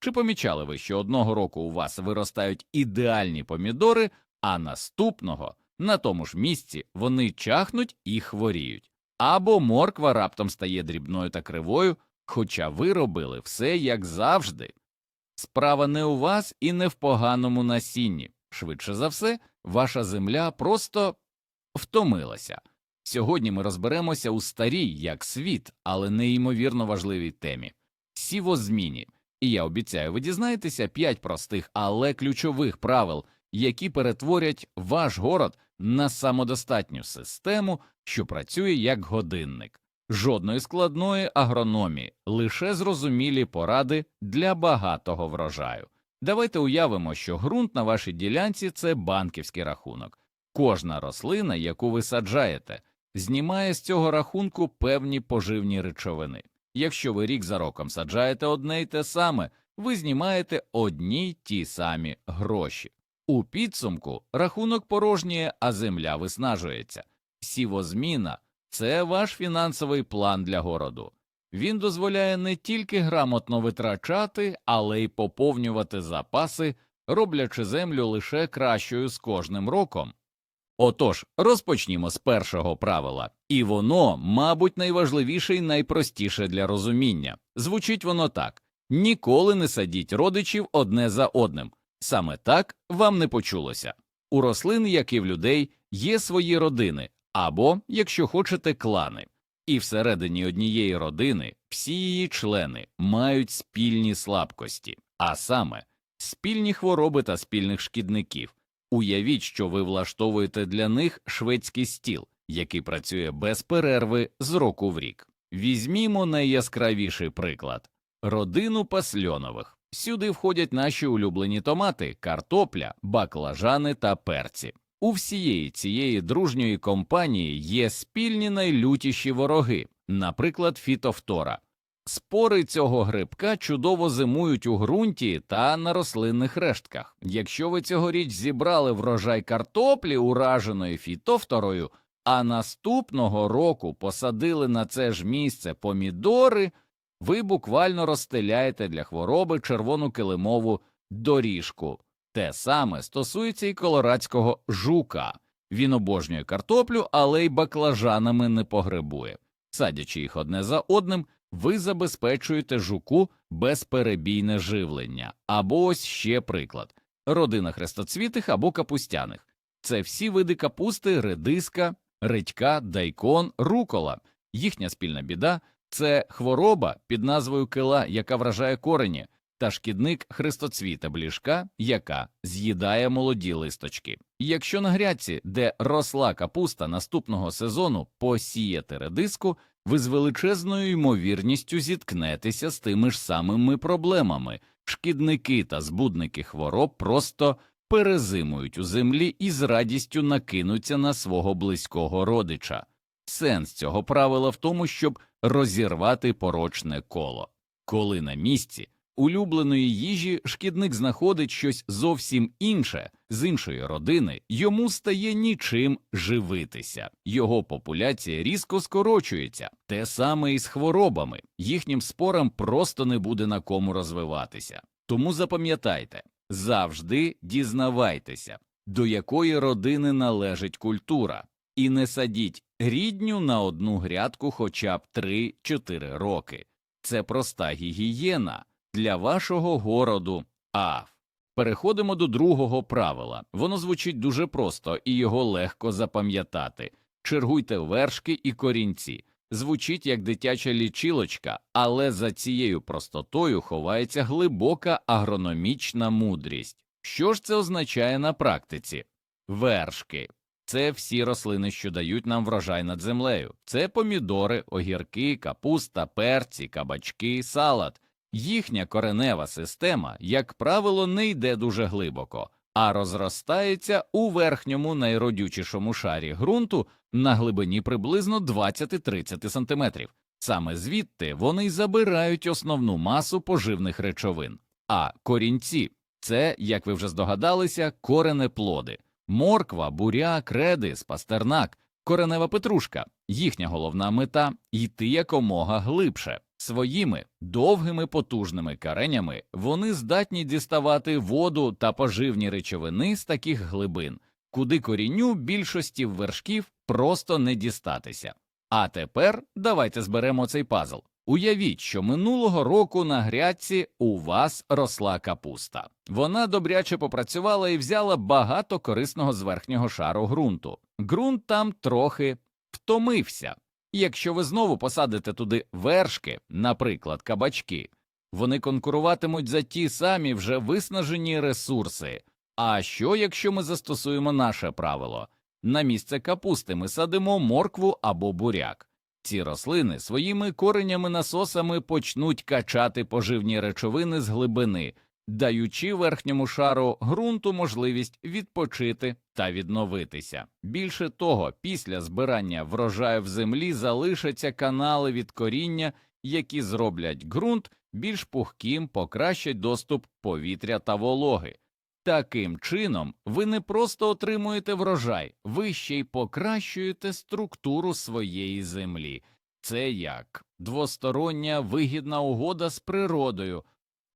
Чи помічали ви, що одного року у вас виростають ідеальні помідори, а наступного на тому ж місці вони чахнуть і хворіють? Або морква раптом стає дрібною та кривою, хоча ви робили все як завжди. Справа не у вас і не в поганому насінні. Швидше за все, ваша земля просто втомилася. Сьогодні ми розберемося у старій, як світ, але неймовірно важливій темі сівозміні. І я обіцяю, ви дізнаєтеся п'ять простих, але ключових правил, які перетворять ваш город на самодостатню систему, що працює як годинник. Жодної складної агрономії, лише зрозумілі поради для багатого врожаю. Давайте уявимо, що ґрунт на вашій ділянці це банківський рахунок. Кожна рослина, яку ви саджаєте, знімає з цього рахунку певні поживні речовини. Якщо ви рік за роком саджаєте одне й те саме, ви знімаєте одні й ті самі гроші. У підсумку рахунок порожніє, а земля виснажується. Сівозміна це ваш фінансовий план для городу. Він дозволяє не тільки грамотно витрачати, але й поповнювати запаси, роблячи землю лише кращою з кожним роком. Отож, розпочнімо з першого правила, і воно, мабуть, найважливіше і найпростіше для розуміння. Звучить воно так ніколи не садіть родичів одне за одним. Саме так вам не почулося. У рослин, як і в людей, є свої родини, або, якщо хочете, клани. І всередині однієї родини всі її члени мають спільні слабкості, а саме спільні хвороби та спільних шкідників. Уявіть, що ви влаштовуєте для них шведський стіл, який працює без перерви з року в рік. Візьмімо найяскравіший приклад родину пасльонових. Сюди входять наші улюблені томати, картопля, баклажани та перці. У всієї цієї дружньої компанії є спільні найлютіші вороги, наприклад, фітофтора. Спори цього грибка чудово зимують у ґрунті та на рослинних рештках. Якщо ви цьогоріч зібрали врожай картоплі, ураженої фітофторою, а наступного року посадили на це ж місце помідори, ви буквально розстеляєте для хвороби червону килимову доріжку. Те саме стосується і колорадського жука. Він обожнює картоплю, але й баклажанами не погребує. Садячи їх одне за одним, ви забезпечуєте жуку безперебійне живлення. Або ось ще приклад родина хрестоцвітих або капустяних. Це всі види капусти, редиска, редька, дайкон, рукола. Їхня спільна біда це хвороба під назвою кила, яка вражає корені, та шкідник хрестоцвіта бліжка, яка з'їдає молоді листочки. Якщо на грядці, де росла капуста наступного сезону, посіяти редиску, ви з величезною ймовірністю зіткнетеся з тими ж самими проблемами. Шкідники та збудники хвороб просто перезимують у землі і з радістю накинуться на свого близького родича. Сенс цього правила в тому, щоб розірвати порочне коло. Коли на місці улюбленої їжі шкідник знаходить щось зовсім інше з іншої родини, йому стає нічим живитися. Його популяція різко скорочується, те саме і з хворобами, їхнім спорам просто не буде на кому розвиватися. Тому запам'ятайте завжди дізнавайтеся, до якої родини належить культура, і не садіть рідню на одну грядку хоча б 3-4 роки. Це проста гігієна для вашого городу. А переходимо до другого правила. Воно звучить дуже просто і його легко запам'ятати. Чергуйте вершки і корінці. Звучить як дитяча лічилочка, але за цією простотою ховається глибока агрономічна мудрість. Що ж це означає на практиці? Вершки це всі рослини, що дають нам врожай над землею. Це помідори, огірки, капуста, перці, кабачки, салат. Їхня коренева система, як правило, не йде дуже глибоко, а розростається у верхньому найродючішому шарі ґрунту на глибині приблизно 20-30 см. Саме звідти вони й забирають основну масу поживних речовин. А корінці це, як ви вже здогадалися, коренеплоди. Морква, буряк, редис, пастернак, коренева петрушка. Їхня головна мета йти якомога глибше. Своїми довгими потужними каренями вони здатні діставати воду та поживні речовини з таких глибин, куди корінню більшості вершків просто не дістатися. А тепер давайте зберемо цей пазл. Уявіть, що минулого року на грядці у вас росла капуста. Вона добряче попрацювала і взяла багато корисного з верхнього шару ґрунту. Ґрунт там трохи втомився. Якщо ви знову посадите туди вершки, наприклад, кабачки, вони конкуруватимуть за ті самі вже виснажені ресурси. А що, якщо ми застосуємо наше правило? На місце капусти ми садимо моркву або буряк. Ці рослини своїми коренями-насосами почнуть качати поживні речовини з глибини, даючи верхньому шару ґрунту можливість відпочити та відновитися. Більше того, після збирання врожаю в землі залишаться канали від коріння, які зроблять ґрунт більш пухким, покращать доступ повітря та вологи. Таким чином, ви не просто отримуєте врожай, ви ще й покращуєте структуру своєї землі. Це як двостороння вигідна угода з природою.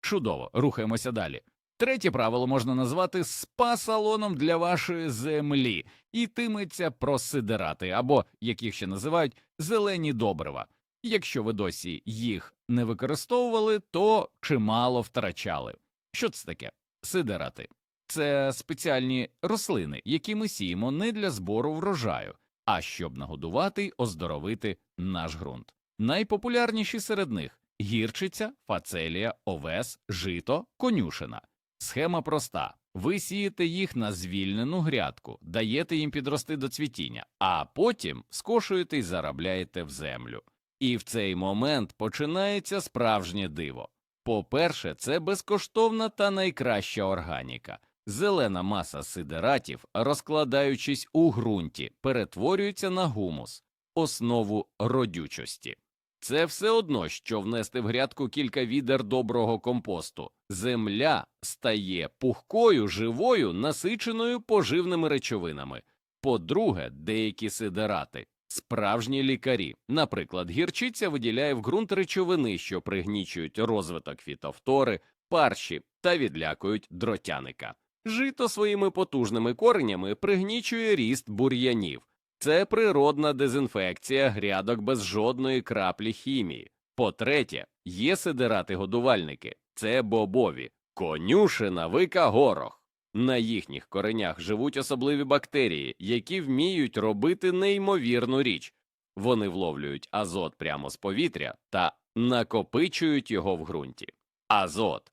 Чудово, рухаємося далі. Третє правило можна назвати спа-салоном для вашої землі, і тиметься про сидерати, або, як їх ще називають, зелені добрива. Якщо ви досі їх не використовували, то чимало втрачали. Що це таке? Сидерати це спеціальні рослини, які ми сіємо не для збору врожаю, а щоб нагодувати й оздоровити наш ґрунт. Найпопулярніші серед них гірчиця, фацелія, овес, жито, конюшина. Схема проста. Ви сієте їх на звільнену грядку, даєте їм підрости до цвітіння, а потім скошуєте й заробляєте в землю. І в цей момент починається справжнє диво. По-перше, це безкоштовна та найкраща органіка. Зелена маса сидератів, розкладаючись у ґрунті, перетворюється на гумус, основу родючості. Це все одно, що внести в грядку кілька відер доброго компосту. Земля стає пухкою, живою, насиченою поживними речовинами. По-друге, деякі сидерати справжні лікарі. Наприклад, гірчиця виділяє в ґрунт речовини, що пригнічують розвиток фітофтори, парші та відлякують дротяника. Жито своїми потужними коренями пригнічує ріст бур'янів. Це природна дезінфекція грядок без жодної краплі хімії. По-третє, є сидерати-годувальники це бобові, конюшина, вика, горох. На їхніх коренях живуть особливі бактерії, які вміють робити неймовірну річ. Вони вловлюють азот прямо з повітря та накопичують його в ґрунті. Азот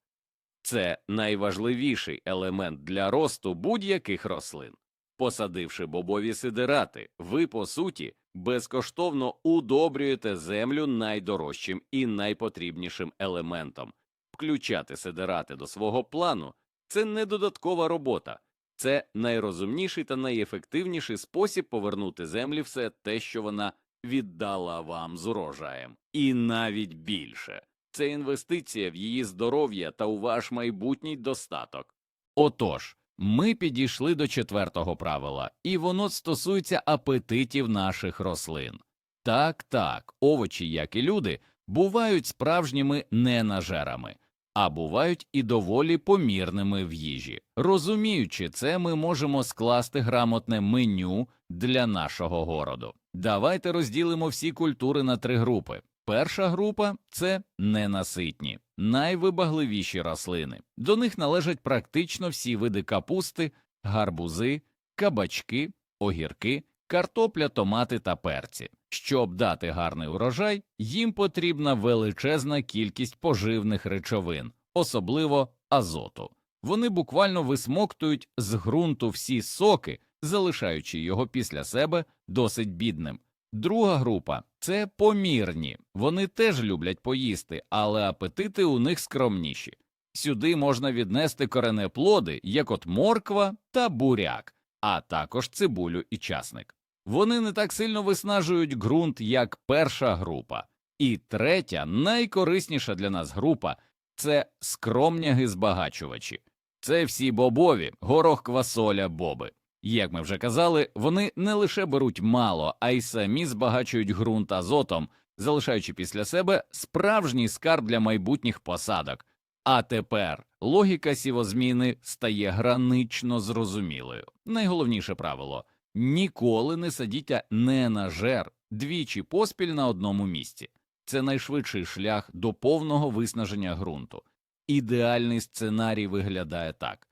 це найважливіший елемент для росту будь-яких рослин. Посадивши бобові сидерати, ви, по суті, безкоштовно удобрюєте землю найдорожчим і найпотрібнішим елементом. Включати сидерати до свого плану це не додаткова робота, це найрозумніший та найефективніший спосіб повернути землі все те, що вона віддала вам з урожаєм, і навіть більше. Це інвестиція в її здоров'я та у ваш майбутній достаток. Отож, ми підійшли до четвертого правила, і воно стосується апетитів наших рослин. Так, так, овочі, як і люди, бувають справжніми ненажерами, а бувають і доволі помірними в їжі. Розуміючи це, ми можемо скласти грамотне меню для нашого городу. Давайте розділимо всі культури на три групи. Перша група це ненаситні, найвибагливіші рослини. До них належать практично всі види капусти, гарбузи, кабачки, огірки, картопля, томати та перці. Щоб дати гарний урожай, їм потрібна величезна кількість поживних речовин, особливо азоту. Вони буквально висмоктують з ґрунту всі соки, залишаючи його після себе досить бідним. Друга група це помірні. Вони теж люблять поїсти, але апетити у них скромніші. Сюди можна віднести коренеплоди, як от морква та буряк, а також цибулю і часник. Вони не так сильно виснажують ґрунт, як перша група. І третя, найкорисніша для нас група це скромняги збагачувачі. Це всі бобові, горох квасоля, боби. Як ми вже казали, вони не лише беруть мало, а й самі збагачують ґрунт азотом, залишаючи після себе справжній скарб для майбутніх посадок. А тепер логіка сівозміни стає гранично зрозумілою. Найголовніше правило ніколи не садіть не на жер двічі поспіль на одному місці. Це найшвидший шлях до повного виснаження ґрунту. Ідеальний сценарій виглядає так: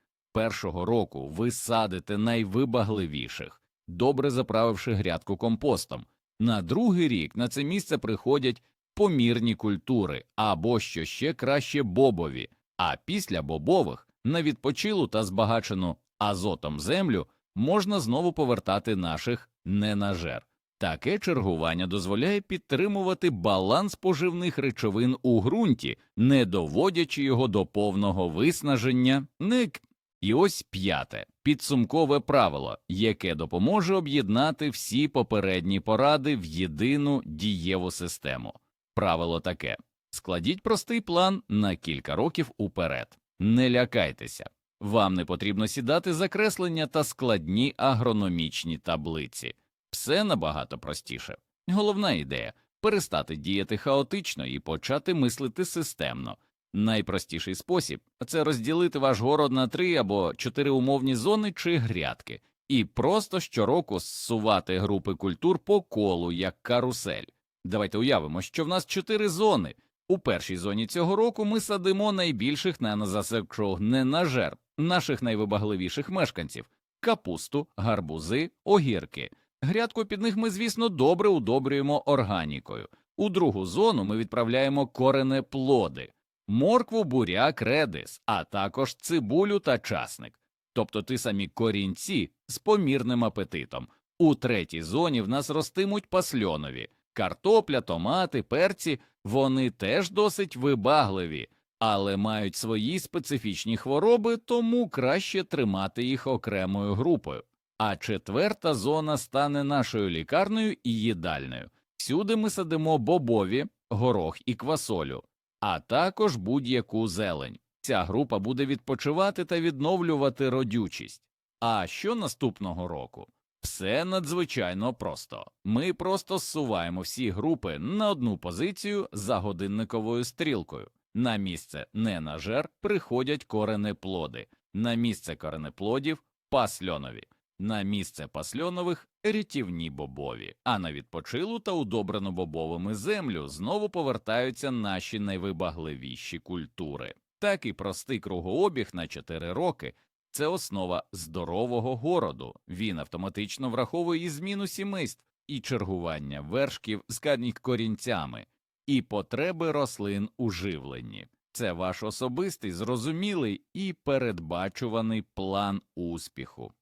року ви садите найвибагливіших, добре заправивши грядку компостом. На другий рік на це місце приходять помірні культури або що ще краще бобові, а після бобових на відпочилу та збагачену азотом землю можна знову повертати наших ненажер. Таке чергування дозволяє підтримувати баланс поживних речовин у ґрунті, не доводячи його до повного виснаження. Ник. І ось п'яте підсумкове правило, яке допоможе об'єднати всі попередні поради в єдину дієву систему. Правило таке складіть простий план на кілька років уперед. Не лякайтеся, вам не потрібно сідати закреслення та складні агрономічні таблиці. Все набагато простіше. Головна ідея перестати діяти хаотично і почати мислити системно. Найпростіший спосіб це розділити ваш город на три або чотири умовні зони чи грядки, і просто щороку зсувати групи культур по колу як карусель. Давайте уявимо, що в нас чотири зони. У першій зоні цього року ми садимо найбільших неназасекшого ненажер, наших найвибагливіших мешканців капусту, гарбузи, огірки. Грядку під них ми, звісно, добре удобрюємо органікою. У другу зону ми відправляємо коренеплоди, моркву, буряк, редис, а також цибулю та часник, тобто ті самі корінці з помірним апетитом. У третій зоні в нас ростимуть пасльонові, картопля, томати, перці, вони теж досить вибагливі, але мають свої специфічні хвороби, тому краще тримати їх окремою групою. А четверта зона стане нашою лікарнею і їдальною. Всюди ми садимо бобові, горох і квасолю, а також будь-яку зелень. Ця група буде відпочивати та відновлювати родючість. А що наступного року? Все надзвичайно просто. Ми просто зсуваємо всі групи на одну позицію за годинниковою стрілкою. На місце ненажер приходять коренеплоди, на місце коренеплодів пасльонові, на місце пасльонових рятівні бобові, а на відпочилу та удобрену бобовими землю знову повертаються наші найвибагливіші культури. Такий простий кругообіг на 4 роки це основа здорового городу. Він автоматично враховує і зміну сімейств, і чергування вершків з корінцями, і потреби рослин у живленні. Це ваш особистий, зрозумілий і передбачуваний план успіху.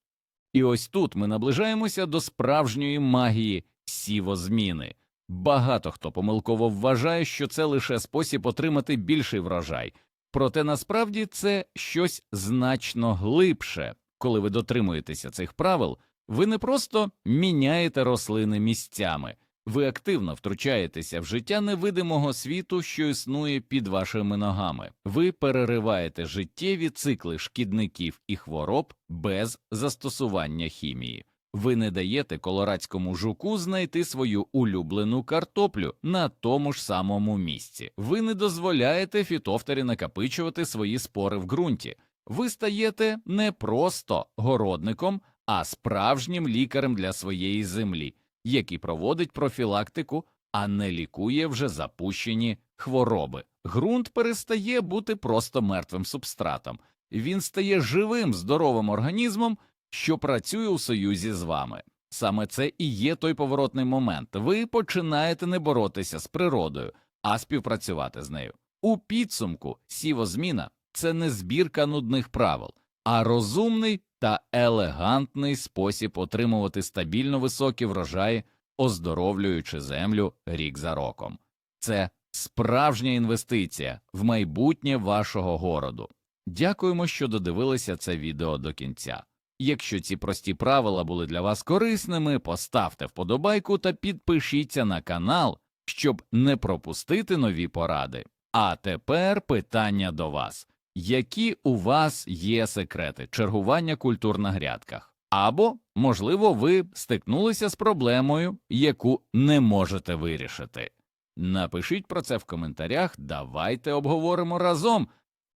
І ось тут ми наближаємося до справжньої магії сівозміни. Багато хто помилково вважає, що це лише спосіб отримати більший врожай, проте насправді це щось значно глибше. Коли ви дотримуєтеся цих правил, ви не просто міняєте рослини місцями, ви активно втручаєтеся в життя невидимого світу, що існує під вашими ногами. Ви перериваєте життєві цикли шкідників і хвороб без застосування хімії. Ви не даєте колорадському жуку знайти свою улюблену картоплю на тому ж самому місці. Ви не дозволяєте фітофтері накопичувати свої спори в ґрунті. Ви стаєте не просто городником, а справжнім лікарем для своєї землі який проводить профілактику, а не лікує вже запущені хвороби. Ґрунт перестає бути просто мертвим субстратом, він стає живим, здоровим організмом, що працює у союзі з вами. Саме це і є той поворотний момент. Ви починаєте не боротися з природою, а співпрацювати з нею. У підсумку сівозміна це не збірка нудних правил, а розумний та елегантний спосіб отримувати стабільно високі врожаї, оздоровлюючи землю рік за роком. Це справжня інвестиція в майбутнє вашого городу. Дякуємо, що додивилися це відео до кінця. Якщо ці прості правила були для вас корисними, поставте вподобайку та підпишіться на канал, щоб не пропустити нові поради. А тепер питання до вас які у вас є секрети чергування культур на грядках, або, можливо, ви стикнулися з проблемою, яку не можете вирішити. Напишіть про це в коментарях, давайте обговоримо разом.